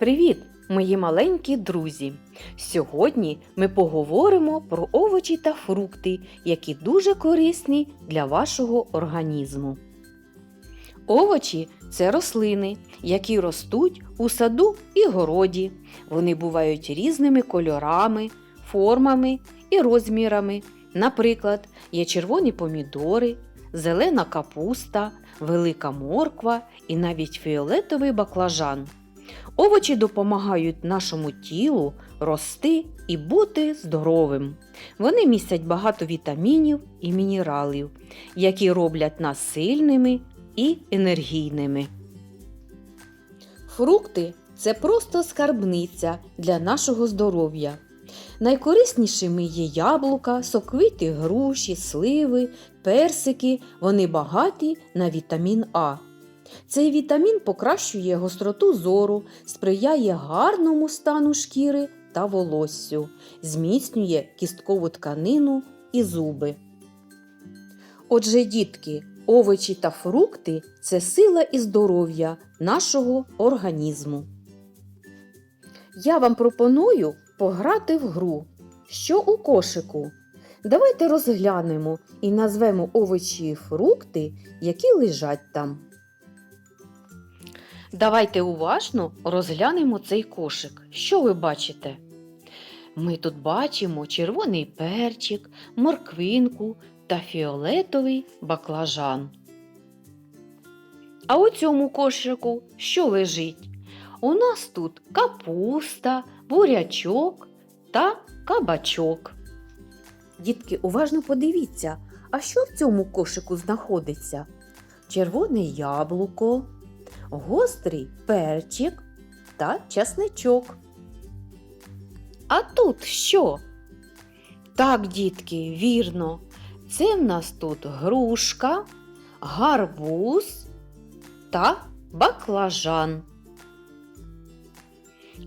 Привіт, мої маленькі друзі! Сьогодні ми поговоримо про овочі та фрукти, які дуже корисні для вашого організму. Овочі це рослини, які ростуть у саду і городі. Вони бувають різними кольорами, формами і розмірами. Наприклад, є червоні помідори, зелена капуста, велика морква і навіть фіолетовий баклажан. Овочі допомагають нашому тілу рости і бути здоровим. Вони містять багато вітамінів і мінералів, які роблять нас сильними і енергійними. Фрукти це просто скарбниця для нашого здоров'я. Найкориснішими є яблука, соковиті груші, сливи, персики. Вони багаті на вітамін А. Цей вітамін покращує гостроту зору, сприяє гарному стану шкіри та волоссю, зміцнює кісткову тканину і зуби. Отже, дітки, овочі та фрукти це сила і здоров'я нашого організму. Я вам пропоную пограти в гру. Що у кошику? Давайте розглянемо і назвемо овочі і фрукти, які лежать там. Давайте уважно розглянемо цей кошик. Що ви бачите? Ми тут бачимо червоний перчик, морквинку та фіолетовий баклажан. А у цьому кошику що лежить? У нас тут капуста, бурячок та кабачок. Дітки, уважно подивіться, а що в цьому кошику знаходиться? Червоне яблуко, гострий перчик та часничок. А тут що? Так, дітки, вірно, це в нас тут грушка, гарбуз та баклажан.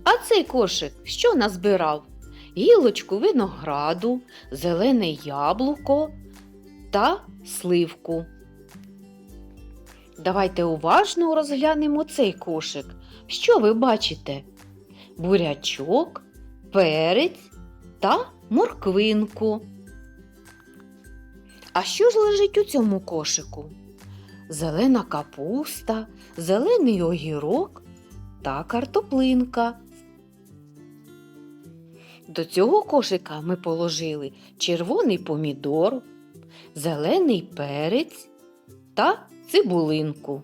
А цей кошик що назбирав? Гілочку винограду, зелене яблуко та сливку. Давайте уважно розглянемо цей кошик. Що ви бачите? Бурячок, перець та морквинку. А що ж лежить у цьому кошику? Зелена капуста, зелений огірок та картоплинка. До цього кошика ми положили червоний помідор, зелений перець та цибулинку.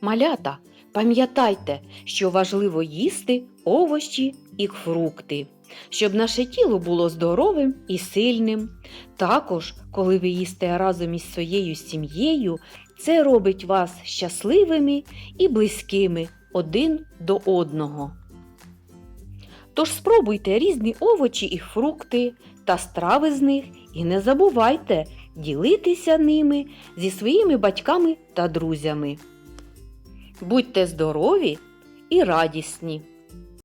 Малята, пам'ятайте, що важливо їсти овочі і фрукти, щоб наше тіло було здоровим і сильним. Також, коли ви їсте разом із своєю сім'єю, це робить вас щасливими і близькими один до одного. Тож спробуйте різні овочі і фрукти та страви з них і не забувайте ділитися ними зі своїми батьками та друзями. Будьте здорові і радісні!